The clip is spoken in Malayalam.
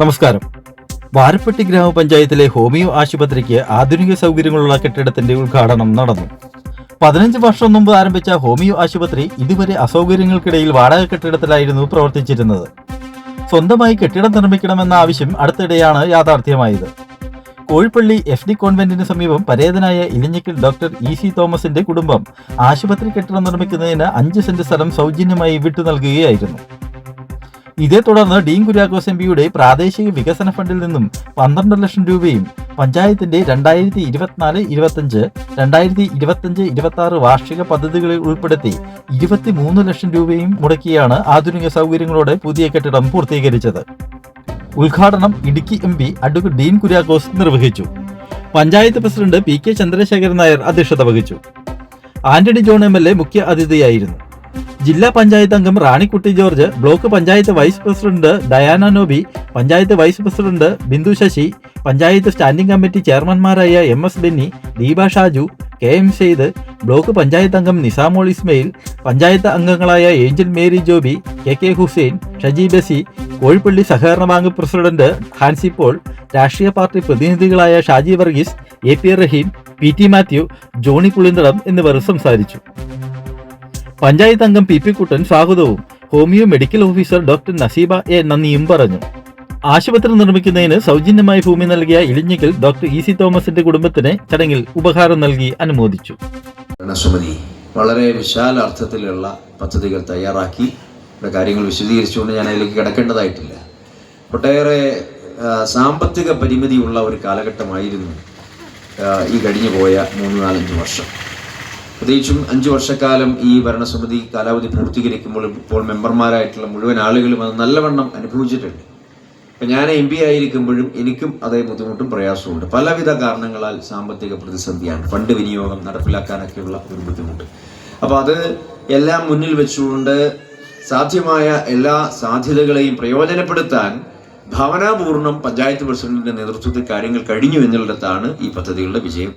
നമസ്കാരം. വാരപ്പെട്ടി ഗ്രാമപഞ്ചായത്തിലെ ഹോമിയോ ആശുപത്രിക്ക് ആധുനിക സൗകര്യങ്ങളുള്ള കെട്ടിടത്തിന്റെ ഉദ്ഘാടനം നടന്നു. പതിനഞ്ച് വർഷം മുമ്പ് ആരംഭിച്ച ഹോമിയോ ആശുപത്രി ഇതുവരെ അസൗകര്യങ്ങൾക്കിടയിൽ വാടക കെട്ടിടത്തിലായിരുന്നു പ്രവർത്തിച്ചിരുന്നത്. സ്വന്തമായി കെട്ടിടം നിർമ്മിക്കണമെന്ന ആവശ്യം അടുത്തിടെയാണ് യാഥാർത്ഥ്യമായത്. കോഴിപ്പള്ളി എഫ് ഡി കോൺവെന്റിന് സമീപം പരേതനായ ഇലഞ്ഞിക്കൽ ഡോക്ടർ ഇ സി തോമസിന്റെ കുടുംബം ആശുപത്രി കെട്ടിടം നിർമ്മിക്കുന്നതിന് അഞ്ച് സെന്റ് സ്ഥലം സൗജന്യമായി വിട്ടു നൽകുകയായിരുന്നു. ഇതേ തുടർന്ന് ഡീൻ കുര്യാക്കോസ് എം പിയുടെ പ്രാദേശിക വികസന ഫണ്ടിൽ നിന്നും പന്ത്രണ്ട് ലക്ഷം രൂപയും പഞ്ചായത്തിന്റെ രണ്ടായിരത്തി ഇരുപത്തിനാല് ഇരുപത്തഞ്ച് രണ്ടായിരത്തി ഇരുപത്തഞ്ച് ഇരുപത്തി ആറ് വാർഷിക പദ്ധതികളിൽ ഉൾപ്പെടുത്തി ഇരുപത്തിമൂന്ന് ലക്ഷം രൂപയും മുടക്കിയാണ് ആധുനിക സൗകര്യങ്ങളോടെ പുതിയ കെട്ടിടം പൂർത്തീകരിച്ചത്. ഉദ്ഘാടനം Idukki M P advocate Dean Kuriakose നിർവഹിച്ചു. Panchayat president P K Chandrasekharan Nair അധ്യക്ഷത വഹിച്ചു. Antony John M L A മുഖ്യ അതിഥിയായിരുന്നു. ജില്ലാ പഞ്ചായത്ത് അംഗം Ranikutty George block panchayat vice president Diana Noby panchayat vice president Bindu Sasi panchayat standing committee ചെയർമാൻമാരായ M S Benny Deepa Shaju K M Syed block panchayat അംഗം നിസാമോൾ ഇസ്മയിൽ പഞ്ചായത്ത് അംഗങ്ങളായ ഏഞ്ചൽ മേരി ജോബി കെ കെ ഹുസൈൻ ഷജി ബസി കോഴിപ്പള്ളി സഹകരണ ബാങ്ക് പ്രസിഡന്റ് ഹാൻസി പോൾ രാഷ്ട്രീയ party പ്രതിനിധികളായ Shaji Varghese A P Rahim P T Mathew Johny Pulinthalam എന്നിവർ സംസാരിച്ചു. പഞ്ചായത്ത് അംഗം പി പി കുട്ടൻ സ്വാഗതവും. Homeo medical officer doctor Naseeba A നന്ദിയും പറഞ്ഞു. ആശുപത്രി നിർമ്മിക്കുന്നതിന് സൗജന്യമായി ഭൂമി നൽകിയ ഇളിഞ്ഞിക്കൽ ഡോക്ടർ ഇ സി തോമസിന്റെ കുടുംബത്തിന് ചടങ്ങിൽ ഉപഹാരം നൽകി അനുമോദിച്ചു. വളരെ വിശാലാർത്ഥത്തിലുള്ള പദ്ധതികൾ തയ്യാറാക്കി. കാര്യങ്ങൾ വിശദീകരിച്ചുകൊണ്ട് ഞാൻ അതിലേക്ക് കിടക്കേണ്ടതായിട്ടില്ല. ഒട്ടേറെ സാമ്പത്തിക പരിമിതിയുള്ള ഒരു കാലഘട്ടമായിരുന്നു ഈ കഴിഞ്ഞു പോയ മൂന്ന് നാലഞ്ച് വർഷം. പ്രത്യേകിച്ചും അഞ്ചു വർഷക്കാലം ഈ ഭരണസമിതി കാലാവധി പൂർത്തീകരിക്കുമ്പോൾ ഇപ്പോൾ മെമ്പർമാരായിട്ടുള്ള മുഴുവൻ ആളുകളും അത് നല്ലവണ്ണം അനുഭവിച്ചിട്ടുണ്ട്. ഇപ്പം ഞാൻ എം പി ആയിരിക്കുമ്പോഴും എനിക്കും അതേ ബുദ്ധിമുട്ടും പ്രയാസമുണ്ട് പലവിധ കാരണങ്ങളാൽ സാമ്പത്തിക പ്രതിസന്ധിയാണ്. ഫണ്ട് വിനിയോഗം നടപ്പിലാക്കാനൊക്കെയുള്ള ഒരു ബുദ്ധിമുട്ട്. അപ്പോൾ അത് എല്ലാം മുന്നിൽ വെച്ചുകൊണ്ട് സാധ്യമായ എല്ലാ സാധ്യതകളെയും പ്രയോജനപ്പെടുത്താൻ ഭാവനാപൂർണം പഞ്ചായത്ത് പ്രസിഡന്റിന്റെ നേതൃത്വത്തിൽ കാര്യങ്ങൾ കഴിഞ്ഞു എന്നുള്ളിടത്താണ് ഈ പദ്ധതികളുടെ വിജയം.